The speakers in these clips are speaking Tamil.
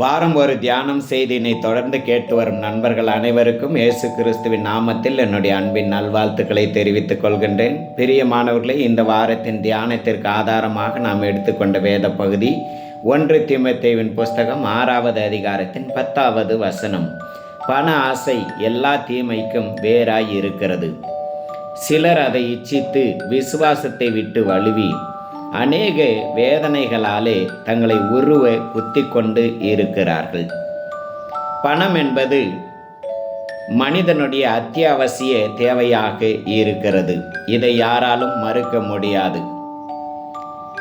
வாரம் ஒரு தியானம் செய்தினை தொடர்ந்து கேட்டு வரும் நண்பர்கள் அனைவருக்கும் இயேசு கிறிஸ்துவின் நாமத்தில் என்னுடைய அன்பின் நல்வாழ்த்துக்களை தெரிவித்துக் கொள்கின்றேன். பிரியமானவர்களை இந்த வாரத்தின் தியானத்திற்கு ஆதாரமாக நாம் எடுத்துக்கொண்ட வேத பகுதி ஒன்று திமுத்தேவின் புஸ்தகம் ஆறாவது அதிகாரத்தின் பத்தாவது வசனம். பண ஆசை எல்லா தீமைக்கும் வேறாய் இருக்கிறது. சிலர் அதை இச்சித்து விசுவாசத்தை விட்டு வழுவி அநேக வேதனைகளாலே தங்களை உருவ குத்தி கொண்டு இருக்கிறார்கள். பணம் என்பது மனிதனுடைய அத்தியாவசிய தேவையாக இருக்கிறது. இதை யாராலும் மறுக்க முடியாது.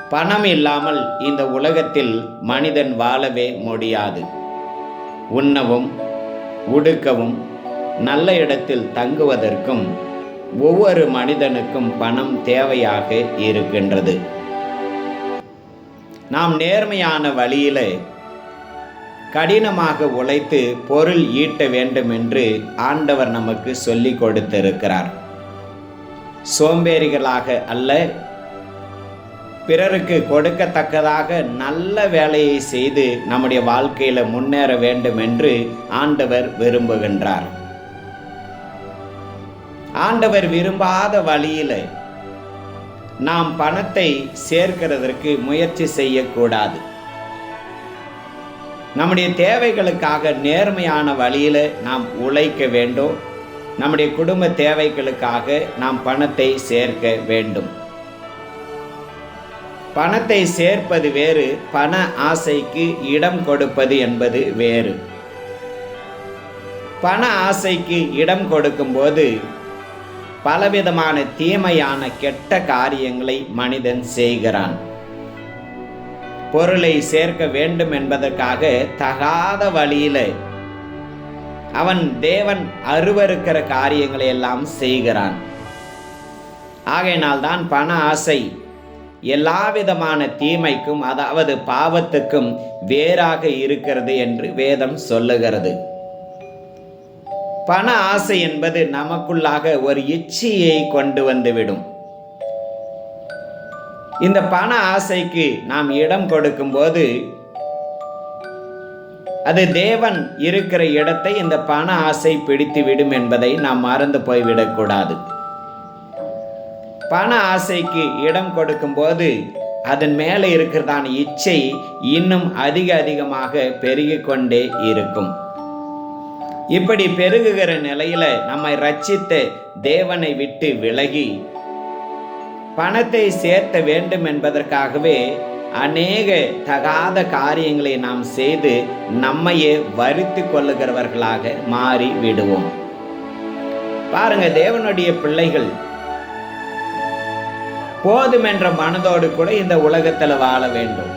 பணம் இல்லாமல் இந்த உலகத்தில் மனிதன் வாழவே முடியாது. உண்ணவும் உடுக்கவும் நல்ல இடத்தில் தங்குவதற்கும் ஒவ்வொரு மனிதனுக்கும் பணம் தேவையாக இருக்கின்றது. நாம் நேர்மையான வழியில கடினமாக உழைத்து பொருள் ஈட்ட வேண்டும் என்று ஆண்டவர் நமக்கு சொல்லி கொடுத்திருக்கிறார். சோம்பேறிகளாக அல்ல பிறருக்கு கொடுக்கத்தக்கதாக நல்ல வேலையை செய்து நம்முடைய வாழ்க்கையில் முன்னேற வேண்டும் என்று ஆண்டவர் விரும்புகின்றார். ஆண்டவர் விரும்பாத வழியில் நாம் பணத்தை சேர்க்கிறதற்கு முயற்சி செய்யக்கூடாது. நம்முடைய தேவைகளுக்காக நேர்மையான வழியில் நாம் உழைக்க வேண்டும். நம்முடைய குடும்ப தேவைகளுக்காக நாம் பணத்தை சேர்க்க வேண்டும். பணத்தை சேர்ப்பது வேறு பண ஆசைக்கு இடம் கொடுப்பது என்பது வேறு. பண ஆசைக்கு இடம் கொடுக்கும்போது பலவிதமான தீமையான கெட்ட காரியங்களை மனிதன் செய்கிறான். பொருளை சேர்க்க வேண்டும் என்பதற்காக தகாத வழியில அவன் தேவன் அருவருக்கிற காரியங்களை எல்லாம் செய்கிறான். ஆகையினால் தான் பண ஆசை எல்லா விதமான தீமைக்கும் அதாவது பாவத்துக்கும் வேறாக இருக்கிறது என்று வேதம் சொல்லுகிறது. பண ஆசை என்பது நமக்குள்ளாக ஒரு இச்சையை கொண்டு வந்துவிடும். இந்த பண ஆசைக்கு நாம் இடம் கொடுக்கும்போது அது தேவன் இருக்கிற இடத்தை இந்த பண ஆசை பிடித்து விடும் என்பதை நாம் மறந்து போய்விடக்கூடாது. பண ஆசைக்கு இடம் கொடுக்கும்போது அதன் மேலே இருக்கிறதான இச்சை இன்னும் அதிக அதிகமாக பெருகிக் கொண்டே இருக்கும். இப்படி பெருகுகிற நிலையில நம்மை ரட்சித்த தேவனை விட்டு விலகி பணத்தை சேர்த்த வேண்டும் என்பதற்காகவே அநேக தகாத காரியங்களை நாம் செய்து நம்மையே வருத்தி கொள்ளுகிறவர்களாக மாறி விடுவோம். பாருங்க தேவனுடைய பிள்ளைகள் போதுமென்ற மனதோடு கூட இந்த உலகத்தில் வாழ வேண்டும்.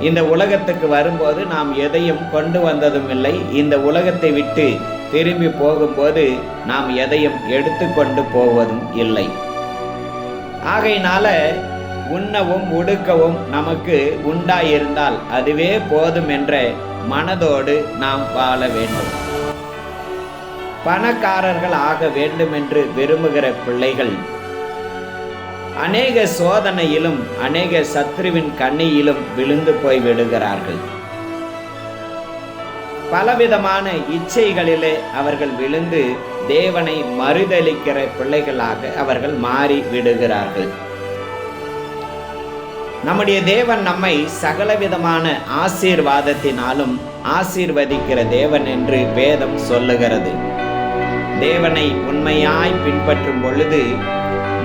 இந்த உலகத்துக்கு வரும்போது நாம் எதையும் கொண்டு வந்ததும் இல்லை. இந்த உலகத்தை விட்டு திரும்பி போகும்போது நாம் எதையும் எடுத்துக்கொண்டு போவதும் இல்லை. ஆகையினால உண்ணவும் உடுக்கவும் நமக்கு உண்டாயிருந்தால் அதுவே போதும் என்ற மனதோடு நாம் வாழ வேண்டும். பணக்காரர்கள் ஆக வேண்டும் என்று விரும்புகிற பிள்ளைகள் அநேக சோதனையிலும் அநேக சத்ருவின் கண்ணியிலும் விழுந்து போய் விடுகிறார்கள் பலவிதமான இச்சைகளிலே அவர்கள் விழுந்து தேவனை மறுதளிக்கிற பிள்ளைகளாக அவர்கள் மாறி விடுகிறார்கள். நம்முடைய தேவன் நம்மை சகலவிதமான ஆசீர்வாதத்தினாலும் ஆசீர்வதிக்கிற தேவன் என்று வேதம் சொல்லுகிறது. தேவனை உண்மையாய் பின்பற்றும் பொழுது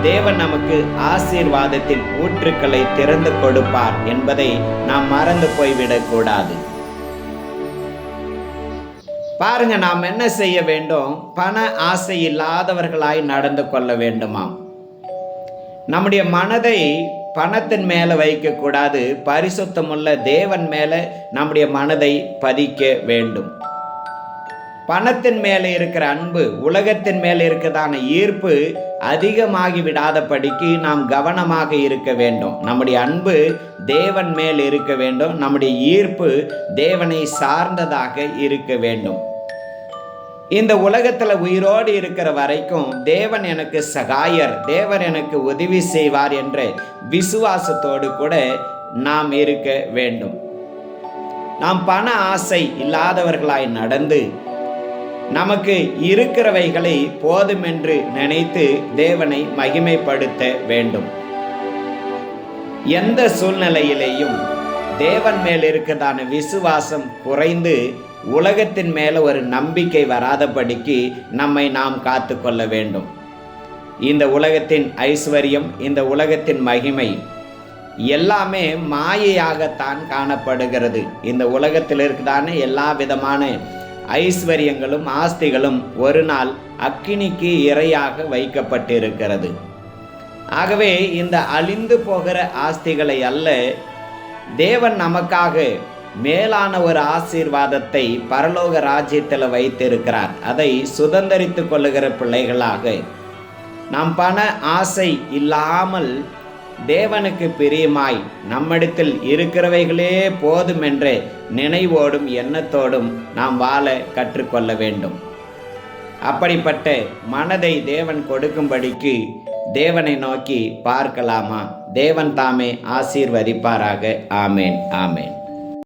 தேவன் நமக்கு ஆசீர்வாதத்தின் ஊற்றுக்களை திறந்து கொடுப்பார் என்பதை நாம் மறந்து போய்விடக்கூடாது. பாருங்க நாம் என்ன செய்ய வேண்டும்? பண ஆசை இல்லாதவர்களாய் நடந்து கொள்ள வேண்டுமாம். நம்முடைய மனதை பணத்தின் மேலே வைக்கக்கூடாது பரிசுத்தமுள்ள தேவன் மேலே நம்முடைய மனதை பதிக்க வேண்டும். பணத்தின் மேலே இருக்கிற அன்பு உலகத்தின் மேலே இருக்கிறதான ஈர்ப்பு அதிகமாகி விடாதபடிக்கு நாம் கவனமாக இருக்க வேண்டும். நம்முடைய அன்பு தேவன் மேல் இருக்க வேண்டும். நம்முடைய ஈர்ப்பு தேவனை சார்ந்ததாக இருக்க வேண்டும். இந்த உலகத்தில் உயிரோடு இருக்கிற வரைக்கும் தேவன் எனக்கு சகாயர் தேவன் எனக்கு உதவி செய்வார் என்ற விசுவாசத்தோடு கூட நாம் இருக்க வேண்டும். நாம் பண ஆசை இல்லாதவர்களாய் நடந்து நமக்கு இருக்கிறவைகளை போதுமென்று நினைத்து தேவனை மகிமைப்படுத்த வேண்டும். எந்த சூழ்நிலையிலேயும் தேவன் மேல் இருக்கிறதான விசுவாசம் குறைந்து உலகத்தின் மேல ஒரு நம்பிக்கை வராதபடிக்கு நம்மை நாம் காத்து கொள்ள வேண்டும். இந்த உலகத்தின் ஐஸ்வர்யம் இந்த உலகத்தின் மகிமை எல்லாமே மாயையாகத்தான் காணப்படுகிறது. இந்த உலகத்தில் இருக்கதான எல்லா விதமான ஐஸ்வர்யங்களும் ஆஸ்திகளும் ஒரு நாள் அக்கினிக்கு இரையாக வைக்கப்பட்டிருக்கிறது. ஆகவே இந்த அழிந்து போகிற ஆஸ்திகளை அல்ல தேவன் நமக்காக மேலான ஒரு ஆசீர்வாதத்தை பரலோக ராஜ்யத்தில் வைத்திருக்கிறார். அதை சுதந்திரித்து கொள்ளுகிற பிள்ளைகளாக நாம் பண ஆசை இல்லாமல் தேவனுக்கு பிரியமாய் நம்மிடத்தில் இருக்கிறவைகளே போதும் என்று நினைவோடும் எண்ணத்தோடும் நாம் வாழ கற்றுக்கொள்ள வேண்டும். அப்படிப்பட்ட மனதை தேவன் கொடுக்கும்படிக்கு தேவனை நோக்கி பார்க்கலாமா? தேவன் தாமே ஆசீர்வதிப்பாராக. ஆமேன் ஆமேன்.